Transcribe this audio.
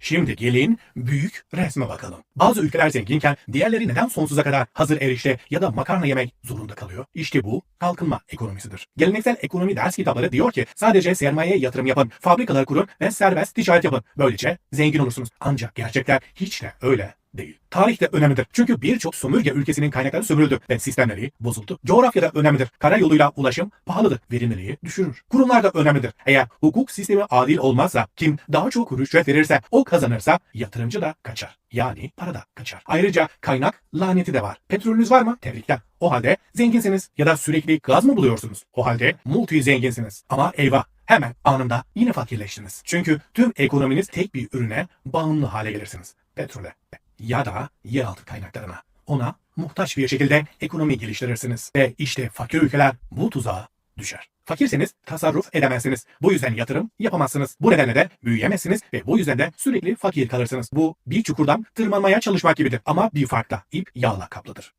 Şimdi gelin büyük resme bakalım. Bazı ülkeler zenginken diğerleri neden sonsuza kadar hazır erişte ya da makarna yemek zorunda kalıyor? İşte bu kalkınma ekonomisidir. Geleneksel ekonomi ders kitapları diyor ki sadece sermayeye yatırım yapın, fabrikalar kurun ve serbest ticaret yapın. Böylece zengin olursunuz. Ancak gerçekler hiç de öyle değil. Tarih de önemlidir. Çünkü birçok sömürge ülkesinin kaynakları sömürüldü ve sistemleri bozuldu. Coğrafya da önemlidir. Karayoluyla ulaşım pahalıdır. Verimliliği düşürür. Kurumlar da önemlidir. Eğer hukuk sistemi adil olmazsa, kim daha çok rüşvet verirse o kazanırsa yatırımcı da kaçar. Yani para da kaçar. Ayrıca kaynak laneti de var. Petrolünüz var mı? Tebrikler. O halde zenginsiniz ya da sürekli gaz mı buluyorsunuz? O halde multi zenginsiniz. Ama eyvah hemen anında yine fakirleştiniz. Çünkü tüm ekonominiz tek bir ürüne bağımlı hale gelirsiniz. Petrole ya da yeraltı kaynaklarına. Ona muhtaç bir şekilde ekonomi geliştirirsiniz. Ve işte fakir ülkeler bu tuzağa düşer. Fakirseniz tasarruf edemezsiniz. Bu yüzden yatırım yapamazsınız. Bu nedenle de büyüyemezsiniz ve bu yüzden de sürekli fakir kalırsınız. Bu bir çukurdan tırmanmaya çalışmak gibidir. Ama bir farkla ip yağla kaplıdır.